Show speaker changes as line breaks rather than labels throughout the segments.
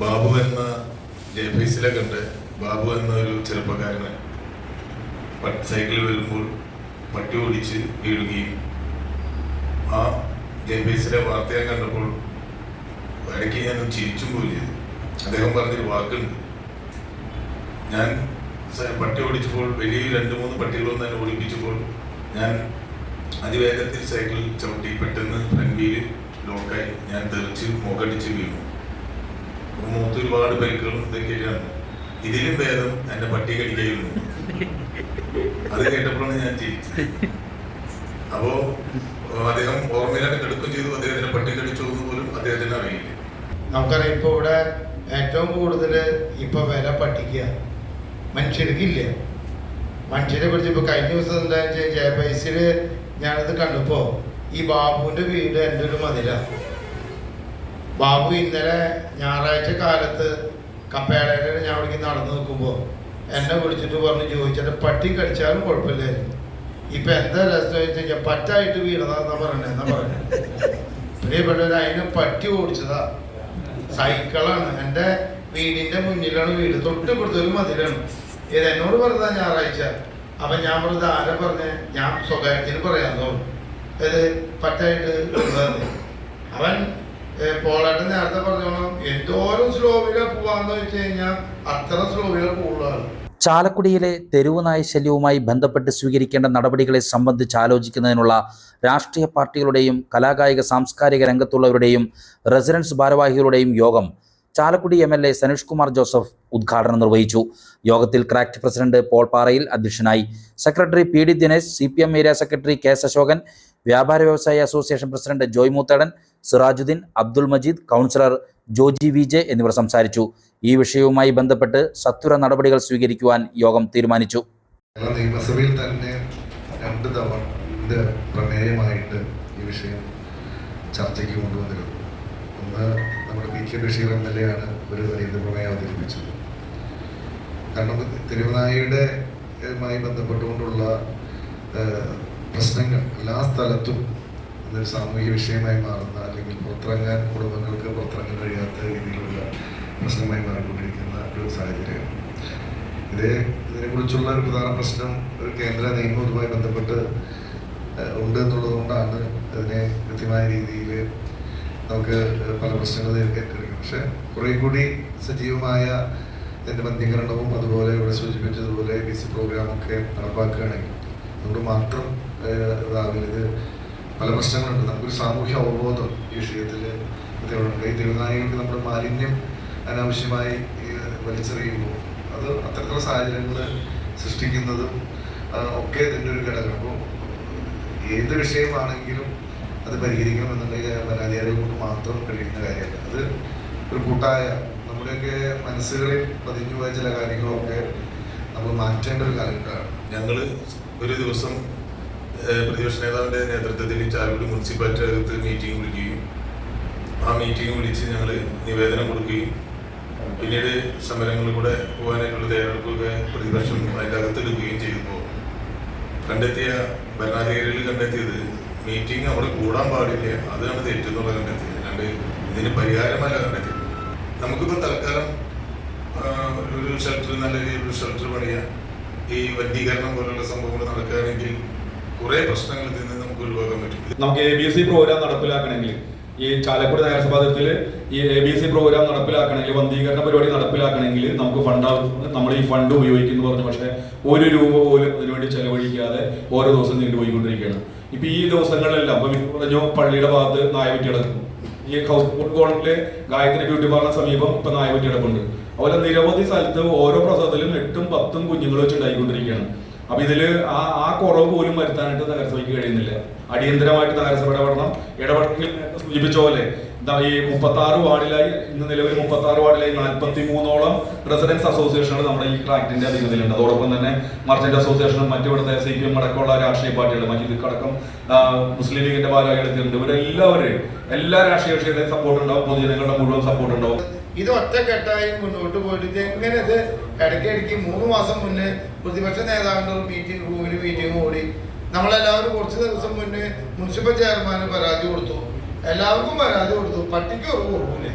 ബാബു എന്ന ജയഫീസിലെ കണ്ട് ബാബു എന്ന ഒരു ചെറുപ്പക്കാരന് സൈക്കിളിൽ വരുമ്പോൾ പട്ടി ഓടിച്ച് വീഴുകയും ആ ജയഫീസിലെ വാർത്ത ഞാൻ കണ്ടപ്പോൾ ഇടയ്ക്ക് ഞാൻ ചിരിച്ചും പോയി ചെയ്തു. അദ്ദേഹം പറഞ്ഞൊരു വാക്കുണ്ട്. ഞാൻ പട്ടി ഓടിച്ചപ്പോൾ വലിയ രണ്ട് മൂന്ന് പട്ടികളൊന്നും തന്നെ ഓടിപ്പിച്ചപ്പോൾ ഞാൻ അതിവേഗത്തിൽ സൈക്കിൾ ചവിട്ടി പെട്ടെന്ന് ഫ്രണ്ട് വീൽ ലോക്കായി ഞാൻ തെറിച്ച് മുഖടിച്ച് വീണു. മൂത്ത് ഒരുപാട് പരിക്കുകളും ഇതൊക്കെയാണ്. ഇതിലും ഭേദം എന്റെ പട്ടി കടിക്കായിരുന്നു അത് കേട്ടപ്പോഴാണ് ഞാൻ ചിരിച്ചത്. അപ്പോ അദ്ദേഹം ഓർമ്മയിലാണ് കെടുക്കുകയും ചെയ്തു. അദ്ദേഹത്തിന്റെ പട്ടി കടിച്ചു എന്ന് പോലും അദ്ദേഹത്തിന് അറിയില്ല.
നമുക്കറിയാം ഇപ്പോൾ ഇവിടെ ഏറ്റവും കൂടുതൽ ഇപ്പോൾ വില പട്ടിക്കുക. മനുഷ്യർക്കില്ല മനുഷ്യരെ പിടിച്ച് ഇപ്പോൾ കഴിഞ്ഞ ദിവസം എന്താണെന്ന് വെച്ചാൽ ജയപൈസിൽ ഞാനത് കണ്ടപ്പോൾ ഈ ബാബുവിന്റെ വീട് എന്റെ ഒരു മതിലാണ് ബാബു ഇന്നലെ ഞായറാഴ്ച കാലത്ത് കപ്പേടയിൽ ഞാൻ അവിടേക്ക് നടന്നു നിൽക്കുമ്പോൾ എന്നെ വിളിച്ചിട്ട് പറഞ്ഞു ചോദിച്ചിട്ട് പട്ടി കടിച്ചാലും കുഴപ്പമില്ലായിരുന്നു. ഇപ്പം എന്താ രസം വെച്ച് കഴിഞ്ഞാൽ പറ്റായിട്ട് വീണതാന്നാ പറഞ്ഞത് എന്നാ പറയണേ. പ്രിയപ്പെട്ടവർ അതിന് പട്ടി ഓടിച്ചതാ. സൈക്കിളാണ്. എന്റെ വീടിന്റെ മുന്നിലാണ് വീട്. തൊട്ട് ഇവിടുത്തെ ഒരു മതിലാണ്. ഇത് എന്നോട് പറഞ്ഞതാ ഞായറാഴ്ച. അപ്പൊ ഞാൻ പറഞ്ഞത് ആരെ പറഞ്ഞേ? ഞാൻ സ്വകാര്യത്തിന് പറയാൻ തോന്നും. ഇത് പറ്റായിട്ട് അവൻ ഏ, പോളായിട്ട് നേരത്തെ പറഞ്ഞോണം. എന്തോരം സ്ലോവിലെ പോവാന്ന് വെച്ച് കഴിഞ്ഞാൽ അത്ര സ്ലോവിലെ പോവുള്ളതാണ്.
ചാലക്കുടിയിലെ തെരുവ് നായ ശല്യവുമായി ബന്ധപ്പെട്ട് സ്വീകരിക്കേണ്ട നടപടികളെ സംബന്ധിച്ച് ആലോചിക്കുന്നതിനുള്ള രാഷ്ട്രീയ പാർട്ടികളുടെയും കലാകായിക സാംസ്കാരിക രംഗത്തുള്ളവരുടെയും റെസിഡൻസ് ഭാരവാഹികളുടെയും യോഗം Chalakudy M L A Saneesh Kumar Joseph ഉദ്ഘാടനം നിർവഹിച്ചു. യോഗത്തിൽ ക്രാക്ട് പ്രസിഡന്റ് പോൾ പാറയിൽ അധ്യക്ഷനായി secretary P D Dinesh C P M area secretary K S Ashokan വ്യാപാര വ്യവസായ association president Joy Moothedan Sirajuddin Abdul Majeed councillor Joji V J എന്നിവർ സംസാരിച്ചു. ഈ വിഷയവുമായി ബന്ധപ്പെട്ട് സത്വര നടപടികൾ സ്വീകരിക്കുവാൻ യോഗം തീരുമാനിച്ചു.
നിയമസഭയിൽ തന്നെ രണ്ട് തവണ പ്രമേയമായിട്ട് ഈ വിഷയം ചർച്ചയ്ക്ക് കൊണ്ടുവന്നിരുന്നു. ഒന്ന് നമ്മുടെ P K Basheer M L A ഒരു ഇത് പ്രമേയം അവതരിപ്പിച്ചത്. കാരണം തിരുവനായിയുടെ ബന്ധപ്പെട്ടുകൊണ്ടുള്ള പ്രശ്നങ്ങൾ എല്ലാ സ്ഥലത്തും ഇതൊരു സാമൂഹിക വിഷയമായി മാറുന്ന അല്ലെങ്കിൽ പുറത്തിറങ്ങാൻ കുടുംബങ്ങൾക്ക് പുറത്തിറങ്ങാൻ കഴിയാത്ത രീതിയിലുള്ള പ്രശ്നമായി മാറിക്കൊണ്ടിരിക്കുന്ന ഒരു സാഹചര്യമാണ് ഇത് ഇതിനെക്കുറിച്ചുള്ള ഒരു പ്രധാന പ്രശ്നം ഒരു കേന്ദ്ര നിയമവുമായി ബന്ധപ്പെട്ട് ഉണ്ട് എന്നുള്ളത് കൊണ്ടാണ് അതിനെ കൃത്യമായ രീതിയിൽ നമുക്ക് പല പ്രശ്നങ്ങൾ നേരിടേണ്ടി പക്ഷെ കുറേ കൂടി സജീവമായ ഇതിന്റെ ബന്ധീകരണവും അതുപോലെ ഇവിടെ സൂചിപ്പിച്ചതുപോലെ ബി സി പ്രോഗ്രാമൊക്കെ നടപ്പാക്കുകയാണെങ്കിൽ അതുകൊണ്ട് മാത്രം ഇതാവില്ല. ഇത് പല പ്രശ്നങ്ങളുണ്ട്. നമുക്കൊരു സാമൂഹ്യ അവബോധം ഈ വിഷയത്തിൽ ഉണ്ട് ഈ തിരുനായികൾക്ക് നമ്മുടെ മാലിന്യം അനാവശ്യമായി വലിച്ചെറിയുമ്പോൾ അത് അത്തരത്തിലുള്ള സാഹചര്യങ്ങൾ സൃഷ്ടിക്കുന്നതും ഒക്കെ ഇതിന്റെ ഒരു ഘടകം. അപ്പോൾ ഏത് വിഷയമാണെങ്കിലും അത് പരിഹരിക്കണം എന്നുണ്ടെങ്കിൽ പരാതികൾ കൊണ്ട് മാത്രം കഴിയുന്ന കാര്യമല്ല. അത് ഒരു കൂട്ടായ നമ്മുടെയൊക്കെ മനസ്സുകളിൽ പതിഞ്ഞു പോയ ചില കാര്യങ്ങളൊക്കെ നമ്മൾ മാറ്റേണ്ട ഒരു കാലഘട്ടമാണ്.
ഞങ്ങൾ ഒരു ദിവസം പ്രതിപക്ഷ നേതാവിന്റെ നേതൃത്വത്തിൽ ചാലക്കുടി മുനിസിപ്പാലിറ്റി അകത്ത് മീറ്റിംഗ് വിളിക്കുകയും. ആ മീറ്റിംഗ് വിളിച്ച് ഞങ്ങൾ നിവേദനം കൊടുക്കുകയും. പിന്നീട് സമരങ്ങളിൽ കൂടെ പോകാനായിട്ടുള്ള തയ്യാറെടുപ്പൊക്കെ പ്രതിപക്ഷം അതിന്റെ അകത്ത് എടുക്കുകയും ചെയ്തപ്പോൾ കണ്ടെത്തിയ ഭരണാധികാരികൾ കണ്ടെത്തിയത് മീറ്റിംഗ് അവിടെ കൂടാൻ പാടില്ല. അതാണ് തെറ്റെന്നുള്ള കണ്ടെത്തിയത്. അല്ലാണ്ട് ഇതിന് പരിഹാരമല്ല കണ്ടെത്തിയത്. നമുക്കിപ്പോൾ തൽക്കാലം ഒരു ഷെൽട്ടർ നല്ല രീതിയിൽ ഒരു ഷെൽട്ടർ പണിയാൻ ഈ വന്ധീകരണം പോലുള്ള സംഭവങ്ങൾ നടക്കുകയാണെങ്കിൽ കുറേ പ്രശ്നങ്ങൾ ഇതിൽ നിന്ന് നമുക്ക് ഒഴിവാക്കാൻ പറ്റും.
നമുക്ക് എ ബി സി പ്രോഗ്രാം നടപ്പിലാക്കണമെങ്കിൽ ഈ ചാലക്കുടി നഗരസഭാ തലത്തിൽ ഈ എ ബി സി പ്രോഗ്രാം നടപ്പിലാക്കണമെങ്കിൽ വന്ധീകരണ പരിപാടി നടപ്പിലാക്കണമെങ്കിൽ നമുക്ക് ഫണ്ട് നമ്മൾ ഈ ഫണ്ട് ഉപയോഗിക്കുന്നു പറഞ്ഞു. പക്ഷേ ഒരു രൂപ പോലും അതിനുവേണ്ടി ചെലവഴിക്കാതെ ഓരോ ദിവസം നീണ്ടുപോയിക്കൊണ്ടിരിക്കുകയാണ് ഇപ്പൊ ഈ ദിവസങ്ങളിലെല്ലാം അപ്പൊ പറഞ്ഞു പള്ളിയുടെ ഭാഗത്ത് നായവറ്റി കിടക്കും. ഈ ഹൗസ് ബോട്ട് കോളനിലെ ഗായത്രി ബ്യൂട്ടി പാർലർ സമീപം ഇപ്പൊ നായവറ്റി കിടപ്പുണ്ട്. അതുപോലെ നിരവധി സ്ഥലത്ത് ഓരോ പ്രസവത്തിലും എട്ടും പത്തും കുഞ്ഞുങ്ങൾ വെച്ച് ഉണ്ടായിക്കൊണ്ടിരിക്കുകയാണ്. അപ്പൊ ഇതിൽ ആ ആ കുറവ് പോലും വരുത്താനായിട്ട് നഗരസഭയ്ക്ക് കഴിയുന്നില്ല. അടിയന്തരമായിട്ട് നഗരസഭ ഇടപെടണം. ഇടപെടണമെങ്കിൽ സൂചിപ്പിച്ച പോലെ എന്താ ഈ മുപ്പത്തി ആറ് വാർഡിലായി ഇന്ന് നിലവിൽ മുപ്പത്തി ആറ് വാർഡിലായി നാൽപ്പത്തി മൂന്നോളം റെസിഡൻസ് അസോസിയേഷനുകൾ നമ്മുടെ ഈ ട്രാക്ടിന്റെ അധീനതയിലുണ്ട്. അതോടൊപ്പം തന്നെ മർച്ചന്റ് അസോസിയേഷനും മറ്റു ഇവിടുത്തെ സി പി എം അടക്കമുള്ള രാഷ്ട്രീയ പാർട്ടികൾ മറ്റു അടക്കം ആ, മുസ്ലിം ലീഗിന്റെ ഭാരവാഹികളെത്തിയിട്ടുണ്ട് ഇവരെല്ലാവരും എല്ലാ രാഷ്ട്രീയ കക്ഷികളുടെയും സപ്പോർട്ട് ഉണ്ടാവും. പൊതുജനങ്ങളുടെ മുഴുവൻ സപ്പോർട്ട് ഉണ്ടാവും.
ഇത് ഒറ്റക്കെട്ടായി മുന്നോട്ട് പോയിട്ട് ഇത് എങ്ങനെ ഇത് ഇടയ്ക്കിടയ്ക്ക് മൂന്ന് മാസം മുന്നേ പ്രതിപക്ഷ നേതാവിന്റെ ഒരു മീറ്റിംഗ് റൂമിൽ മീറ്റിംഗ് കൂടി നമ്മളെല്ലാവരും കുറച്ച് ദിവസം മുന്നേ മുനിസിപ്പൽ ചെയർമാന് പരാതി കൊടുത്തു. എല്ലാവർക്കും പരാതി കൊടുത്തു. പട്ടിക്ക് ഒരു കൊടുക്കൂലേ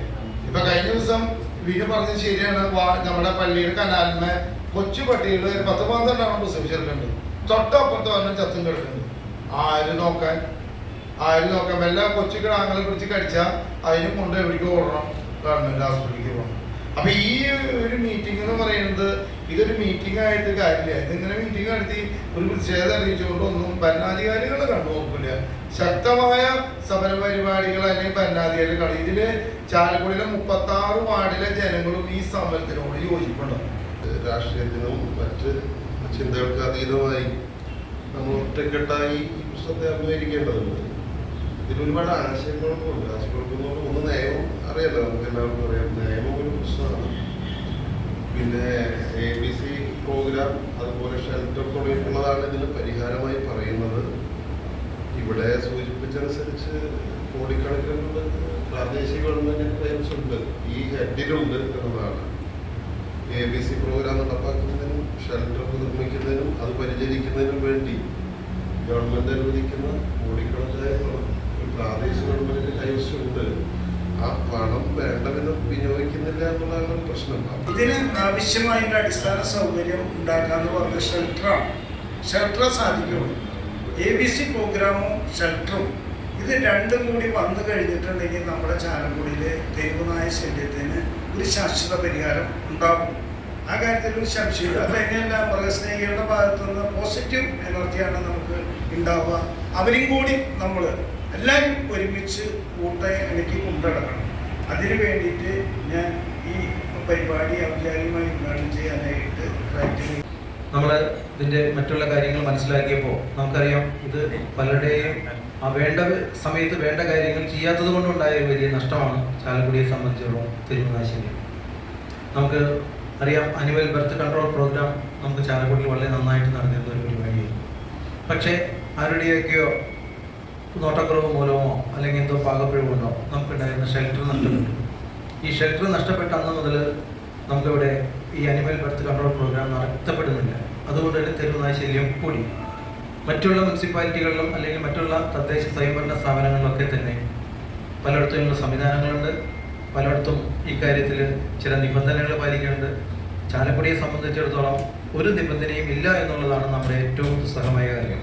ഇപ്പൊ കഴിഞ്ഞ ദിവസം വീട് പറഞ്ഞത് ശരിയാണ്. നമ്മുടെ പള്ളിയുടെ കനാലിന് കൊച്ചു പട്ടികൾ പത്ത് പന്ത്രണ്ടാണ് പ്രസവിച്ചിട്ടുണ്ട് തൊട്ടപ്പുറത്ത് പറഞ്ഞ ചത്തും കിടക്കുന്നുണ്ട്. ആരും നോക്കാൻ ആരും നോക്കാൻ. എല്ലാ കൊച്ചു കിടാങ്ങളെ പിടിച്ച് കടിച്ചാൽ അതിനും കൊണ്ട് എവിടേക്ക് ഓടണം. ഗവൺമെന്റ് ഹോസ്പിറ്റലിലേക്ക് പോകണം അപ്പൊ ഈ ഒരു മീറ്റിംഗ് എന്ന് പറയുന്നത് ഇതൊരു മീറ്റിംഗ് ആയിട്ട് കാര്യമില്ല. ഇതിങ്ങനെ മീറ്റിംഗ് നടത്തി ഒരു പ്രതിഷേധം അറിയിച്ചുകൊണ്ടൊന്നും ഭരണാധികാരികൾ കണ്ടുനോക്കില്ല ശക്തമായ സമര പരിപാടികൾ അല്ലെങ്കിൽ ഭരണാധികാരികൾ കാണും ഇതിൽ ചാലക്കുടിയിലെ മുപ്പത്തി ആറ് വാർഡിലെ ജനങ്ങളും ഈ സമരത്തിനോട് യോജിപ്പുണ്ട്.
രാഷ്ട്രീയത്തിനും മറ്റ് ചിന്തകൾക്ക് അതീതമായി നമ്മൾ ഒറ്റക്കെട്ടായി ഈ പ്രശ്നത്തെ അഭിമുഖീകരിക്കേണ്ടതുണ്ട്. ഇതിൽ ഒരുപാട് ആശയക്കുഴപ്പമുണ്ട്. ആശയക്കുഴപ്പം ഒന്ന് നിയമം അറിയാലോ നമുക്ക് എല്ലാവർക്കും അറിയാം. നിയമം ഒരു പ്രശ്നമാണ്. പിന്നെ എ ബി സി പ്രോഗ്രാം അതുപോലെ ഷെൽട്ടർ തുടങ്ങിയിട്ടുള്ളതാണ് ഇതിന് പരിഹാരമായി പറയുന്നത്. ഇവിടെ സൂചിപ്പിച്ചനുസരിച്ച് കോടിക്കണക്കിനുള്ള പ്രാദേശിക ഗവൺമെന്റിന് ക്ലെയിംസ് ഉണ്ട്. ഈ ഹെഡിലുണ്ട് എന്നുള്ളതാണ്. എ ബി സി പ്രോഗ്രാം നടപ്പാക്കുന്നതിനും ഷെൽട്ടർ നിർമ്മിക്കുന്നതിനും അത് പരിചരിക്കുന്നതിനും വേണ്ടി ഗവൺമെന്റ് അനുവദിക്കുന്ന കോടിക്കണക്കായ ഒരു പ്രാദേശിക ഗവൺമെന്റിന്റെ കൈവശമുണ്ട് ആ പണം വേണ്ട വിധം വിനിയോഗിക്കുന്നില്ല എന്നുള്ളതാണ് പ്രശ്നം.
ഇതിന് ആവശ്യമായ അടിസ്ഥാന സൗകര്യം ഉണ്ടാക്കാന്ന് പറഞ്ഞ ഷെൽട്ടറാണ്. ഷെൽട്ടർ സാധിക്കുള്ളൂ. എ ബി സി പ്രോഗ്രാമും ഷെൽട്ടറും. ഇത് രണ്ടും കൂടി വന്നു കഴിഞ്ഞിട്ടുണ്ടെങ്കിൽ നമ്മുടെ ചാലക്കുടിയിലെ തെരുവുനായ ശല്യത്തിന് ഒരു ശാശ്വത പരിഹാരം ഉണ്ടാകും. ആ കാര്യത്തിൽ ഒരു സംശയമില്ല. അത് എങ്ങനെയല്ല മൃഗസ്നേഹികളുടെ ഭാഗത്തുനിന്ന് പോസിറ്റീവ് എനർജിയാണ് നമുക്ക് ഉണ്ടാവുക? അവരും കൂടി നമ്മൾ എല്ലാവരും ഒരുമിച്ച് കൂട്ടായി എനിക്ക് കൊണ്ടുനടക്കണം. അതിനു വേണ്ടിയിട്ട് ഞാൻ ഈ പരിപാടി ഔദ്യോഗികമായി ഉദ്ഘാടനം ചെയ്യാനായിട്ട്
നമ്മൾ ഇതിന്റെ മറ്റുള്ള കാര്യങ്ങൾ മനസ്സിലാക്കിയപ്പോൾ നമുക്കറിയാം ഇത് പലരുടെയും ആ വേണ്ട സമയത്ത് വേണ്ട കാര്യങ്ങൾ ചെയ്യാത്തത് കൊണ്ടുണ്ടായ വലിയ നഷ്ടമാണ് ചാലക്കുടിയെ സംബന്ധിച്ചിടത്തോളം തിരുവനാശിനി നമുക്ക് അറിയാം അനിമൽ ബർത്ത് കൺട്രോൾ പ്രോഗ്രാം നമുക്ക് ചാലക്കുടിയിൽ വളരെ നന്നായിട്ട് നടന്നിരുന്ന ഒരു പരിപാടിയായിരുന്നു. പക്ഷേ ആരുടെയൊക്കെയോ നോട്ടക്കുറവ് മൂലമോ അല്ലെങ്കിൽ എന്തോ പാകപ്പിഴവുണ്ടോ നമുക്കുണ്ടായിരുന്ന ഷെൽട്ടർ നഷ്ടപ്പെട്ടു. ഈ ഷെൽട്ടർ നഷ്ടപ്പെട്ട അന്ന് മുതൽ നമുക്കിവിടെ ഈ അനിമൽ ബർത്ത് കൺട്രോൾ പ്രോഗ്രാം നടത്തപ്പെടുന്നില്ല. അതുകൊണ്ട് തന്നെ തെരുവുനായ ശല്യം കൂടി. മറ്റുള്ള മുനിസിപ്പാലിറ്റികളിലും അല്ലെങ്കിൽ മറ്റുള്ള തദ്ദേശ സ്വയംഭരണ സ്ഥാപനങ്ങളിലൊക്കെ തന്നെ പലയിടത്തും ഇന്ന് സംവിധാനങ്ങളുണ്ട്. പലയിടത്തും ഇക്കാര്യത്തിൽ ചില നിബന്ധനകൾ പാലിക്കുന്നുണ്ട്. ചാലക്കുടിയെ സംബന്ധിച്ചിടത്തോളം ഒരു നിബന്ധനയും ഇല്ല എന്നുള്ളതാണ് നമ്മുടെ ഏറ്റവും ദുസ്സഹമായ കാര്യം.